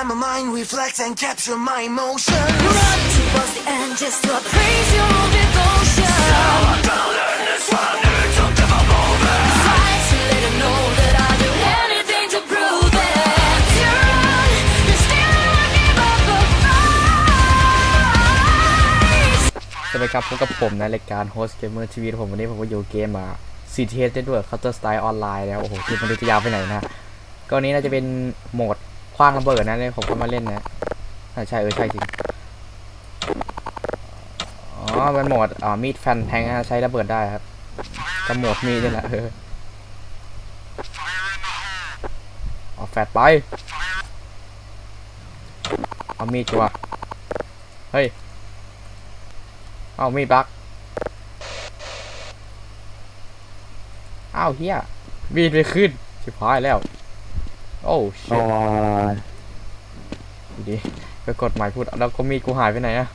let my mind reflect and capture my emotions. Run towards the end just to appraise your devotion. Fight to let them know that I'll do anything to prove it. You run, you still won't give up the fight. สวัสดีครับพบกับผมในรายการ Host Gamer TV ผมวันนี้ผมก็อยู่เกมอะ CTS ได้ด้วย Counter Strike Online แล้วโอ้โหคือมันจะยาวไปไหนนะก็วันนี้น่าจะเป็นโหมดค ว้างระเบิดนะเนี่ยผมก็มาเล่นนะใช่เออใช่จริง อ๋อเป็นโหมดอ่ามีดฟันแทงใช้ระเบิดได้ครับกับโหมดมีดนี่แหละเออเอาแฟดไป เอามีดจัว เฮ้ย เอามีดบักอ้าวเฮียมีดไปขึ้น ชิบหายแล้ว โอ้ชิอ๋อดูดิก็กดหมายพูดแล้วก็มีดกูหายไปไหนอะ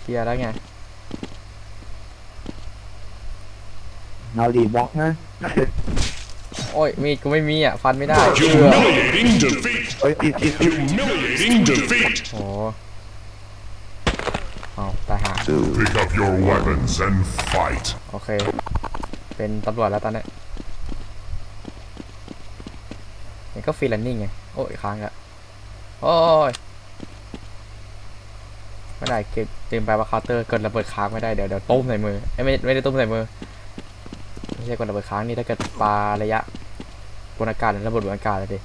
เฮียแล้วไงเอาดีบล็อกนะ โอ้ย มีดกูไม่มีอะ ฟันไม่ได้เออ Humiliating defeat! เฮ้ยติดติดติด Humiliating defeat! โอ้เอาตายหา Pick up your weapons and fight. โอเค เป็นตำรวจแล้วตอนนี้นี่ ก็ฟรีแลนนิ่งไง โอ้ยค้างอะโอ้ยไม่ได้เก็บเต็มไปว่าเคาน์เตอร์เกิดระเบิดค้างไม่ได้เดี๋ยวเดี๋ยวตุ้มใส่มือเอ้ยไม่ไม่ได้ตุ้มใส่มือไม่ใช่กดระเบิดค้างนี่ถ้าเกิดปาระยะบนอากาศหรือระเบิดบนอากาศเลยดิ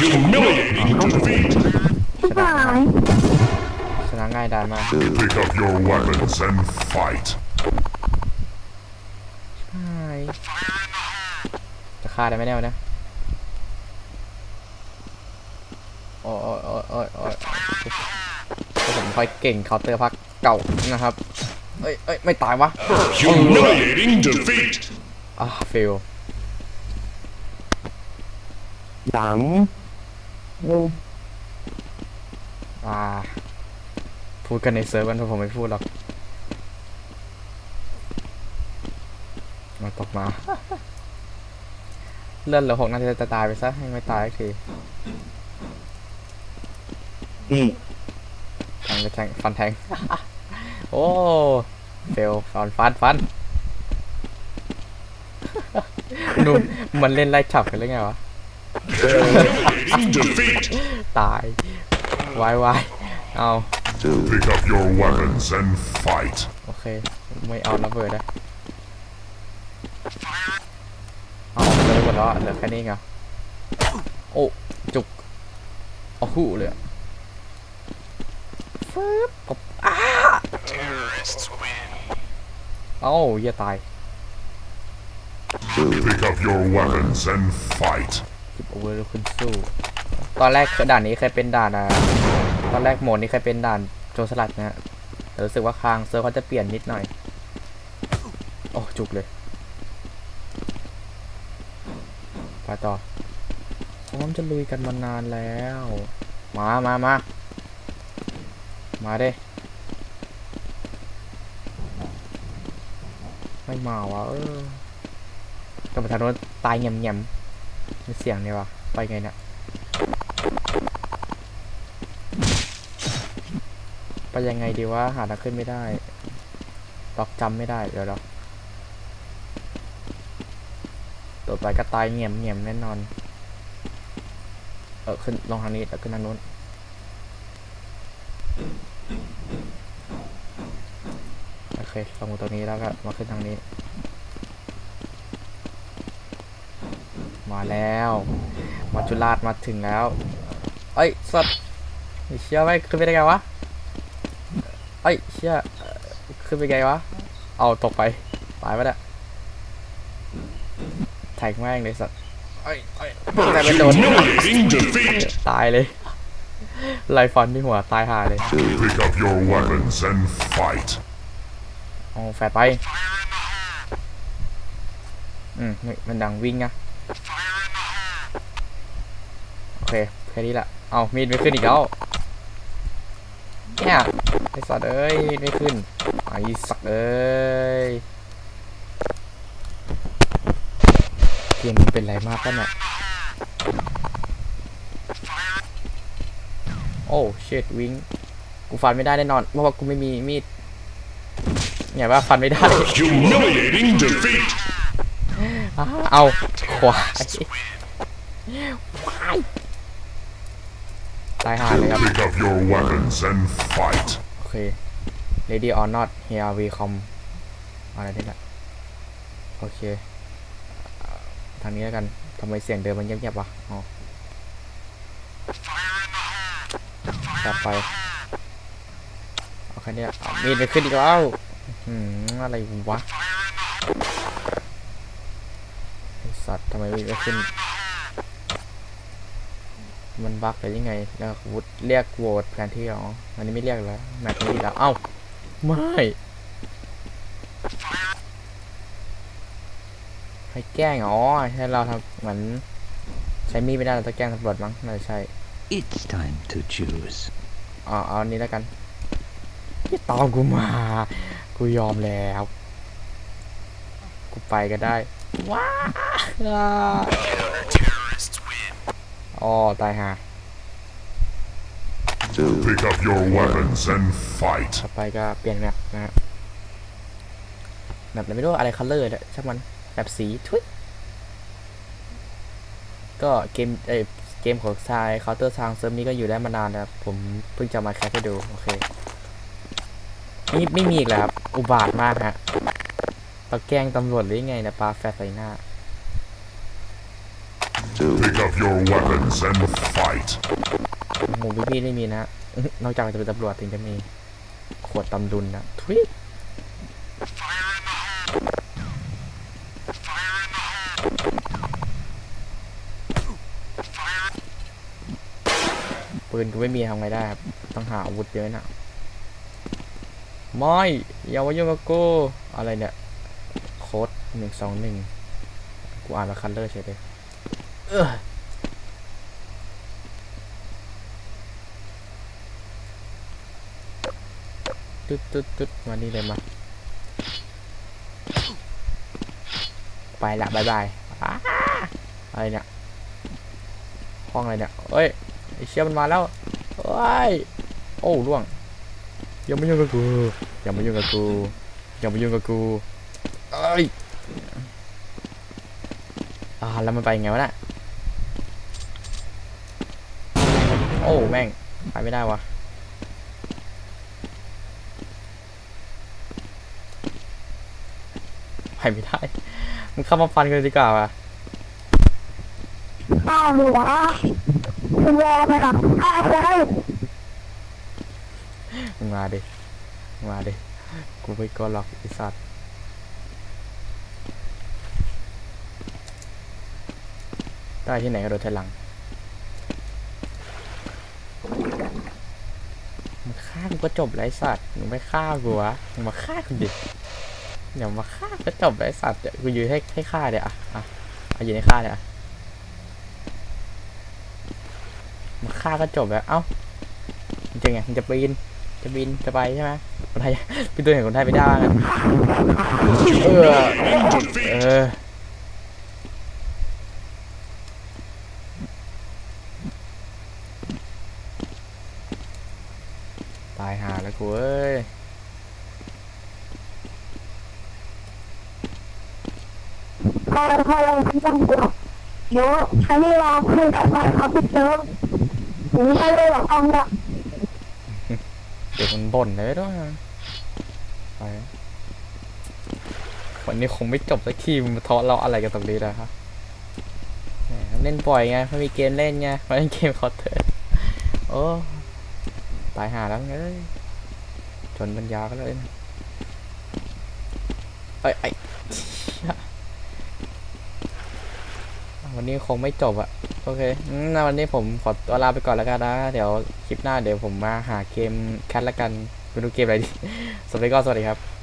Humiliating defeat! ชนะชนะง่ายดายมาก Pick up your weapons and fight. ใช่จะ ฆ่าได้ไหมแน่วะเนี่ยโอ้ยโอ้ยโอ้ยโอ้ยโอ้ยผมค่อยเก่งเคาน์เตอร์พักเก่านะครับ เอ้ยเอ้ยไม่ตายวะ Humiliating defeat! อ่าฟิลหลังโอ้อ่าพูดกันในเซิร์ฟกันเพราะผมไม่พูดหรอก มาตกมา เลื่อนเหลือหกนาทีจะตายไปซะให้ไม่ตายสักทีนี่แทงไปแทงฟันแทง โอ้เฟลฟันฟันฟันนู่นมันเล่นไล่ฉับกันหรือไงวะ Humiliating defeat! ตายวายวายเอา Pick up your weapons and fight. โอเค ไม่เอาระเบิดนะเอา เลยหมดแล้วอะเหลือแค่นี้ไงโอ้จุกโอ้โหเลยอะฟึบปบอ้าเอ้าเหี้ยตาย Pick up your weapons and fight. จิบโอเวอร์แล้วขึ้นสู้ ตอนแรกคือด่านนี้เคยเป็นด่านอะตอนแรกโหมดนี้เคยเป็นด่านโจรสลัดนะฮะแต่รู้สึกว่าคางเซิร์ฟเขาจะเปลี่ยนนิดหน่อย โอ้จุกเลย ไปต่อพร้อมจะลุยกันมานานแล้ว มามามามาเด้ไม่มาวะเออกับะธานโนตายเงียบเงียบๆมีเสียงเนี่ยวะไปไงเนี่ยไปยังไงดีวะหาทางขึ้นไม่ได้ล็อกจำไม่ได้เดี๋ยวเรา ตัวไปก็ตายเงียบเงียบแน่นอน เออขึ้นลงทางนี้แล้วขึ้นทางนู้นโอเคลงตรงนี้แล้วก็มาขึ้นทางนี้ มาแล้วมาจุฬาชมาถึงแล้ว เอ้ยสัตว์เชี่ยไม่ขึ้นไปได้ไงวะเอ้ยเชี่ยเอ่อขึ้นไปไงวะ เอาตกไปตายไปแล้ว แทงแม่งเลยสัตว์เอ้ยเอ้ยแต่ไม่โดน Humiliating defeat! ตายเลยไล่ฟันที่หัวตายห่าเลย Pick up your weapons and fight. เอาแฟดไป อืมนี่มันดังวิ่งอะโอเค แค่นี้แหละ เอามีดไม่ขึ้นอีกแล้ว เนี่ย ไอ้สัตว์เอ้ย มีดไม่ขึ้น ไอ้สัตว์เอ้ย เกมมันเป็นไรมากกันเนี่ยโอ้เชิดวิงกูฟันไม่ได้แน่นอน เพราะว่ากูไม่มีมีดเนี่ยว่าฟันไม่ได้ Humiliating defeat. อ้าเอาควายควายตายห่าเลยครับ Pick up your weapons and fight. โอเค Lady or not here we come อะไรนี่แหละโอเคเอ่อ ทางนี้แล้วกันทำไมเสียงเดินมันเงียบๆวะอ๋อจับไปเอาแค่นี้เอามีดไปขึ้นอีกแล้วอืมอะไรวะสัตว์ทำไมมีดไม่ขึ้น มันบักหรือยังไงแล้ววุฒเรียกโหวตแทนที่อ๋ออันนี้ไม่เรียกแล้วแมทนี้แล้วเอ้าไม่ ให้แกล้งอ๋อให้เราทำเหมือนใช้มีดไม่ได้เราจะแกล้งตำรวจมั้งน่าจะใช่ It's time to choose. อ๋อเอาอันนี้แล้วกันอย่าตามกูมา กูยอมแล้ว กูไปก็ได้ ว้าอ๋อตายห่า Pick up your weapons and fight. ต่อไปก็เปลี่ยนแมปนะฮะแมปอะไรไม่รู้อะไรคัลเลอร์เนี่ยช่างมัน แบบสีทุยก็เกมเอยเกมของทายเคาน์เตอร์ทางเซิร์ฟนี้ก็อยู่ได้มานานนะครับ ผมเพิ่งจะมาแคสให้ดู โอเคนี่ไม่มีอีกแล้วครับ อุบาทมากฮะปาแกล้งตำรวจหรือยังไงเนะปาแฟร์ใส่หน้า Pick up your weapons and fight. หมูพี่ๆไม่มีนะฮะนอกจากจะเป็นตำรวจถึงจะมี ขวดตำดุลนะทุย ปืนกูไม่มีทำไงได้ครับ ต้องหาอาวุธเยอะนะไม่อย่ามายุ่งกับกูอะไรเนี่ย โค้ดหนึ่งสองหนึ่งกูอ่านมาคันเลอร์เฉยเลยเออตึ๊ดตึ๊ดตึ๊ดมานี่เลยมา ไปละบายบายอ้าอะไรเนี่ย ห้องอะไรเนี่ยเอ้ยไอ เชี่ยมันมาแล้วเอ้ยโอ้ล่วงอย่ามายุ่งกับกูอย่ามายุ่งกับกูอย่ามายุ่งกับกูเอ้ยอ่าแล้วมันไปยังไงวะน่ะโอ้แม่งไปไม่ได้วะไปไม่ได้มึงเข้ามาฟันกันดีกว่าว่ะอ้าวหนูวะ คุณรอไหมครับอ้าวได้มึงมาดิมึงมาดิ กูไม่กลัวหรอกไอสัตว์ได้ที่ไหนก็โดนทหลังมึงฆ่ากูก็จบไรสัตว์มึงไม่ฆ่ากูวะมึงมาฆ่ากูดิอย่ามาฆ่าก็จบไรสัตว์เดี๋ยวกูยืนให้ให้ฆ่าเดี๋ยวอะอะอยืนให้ฆ่าเดี๋ยวอะมา ฆ่าก็จบแล้ว เอ้ามึงจะไงมึงจะปีน จะบิน จะไปใช่ไหมคนไทยพี่ตัวเห็นคนไทยไม่ได้ว่างั้นเออ เออตายหาแล้วกูเอ้ยพอพอเราไม่ต้องกลัวเดี๋ยวใช้เวลาคุยกับใครครับพี่เจ้า ไม่ใช่เลยหรอกอาละเด็กมันบ่นเลยด้วยไปวันนี้คงไม่จบสักทีมันทะเลาะอะไรกันตรงนี้นะครับเล่นบ่อยไงไม่มีเกมเล่นไงไม่เล่นเกมคอร์เตอร์โอ้ตายหาแล้วเอ้ยจนปัญญาก็เลยเอ้ไอ้วันนี้คงไม่จบอะ โอเคอืมงั้นวันนี้ผมขอตัวลาไปก่อนแล้วกันนะ เดี๋ยวคลิปหน้าเดี๋ยวผมมาหาเกมแคทละกันไปดูเกมอะไรดีสวัสดีก็สวัสดีครับ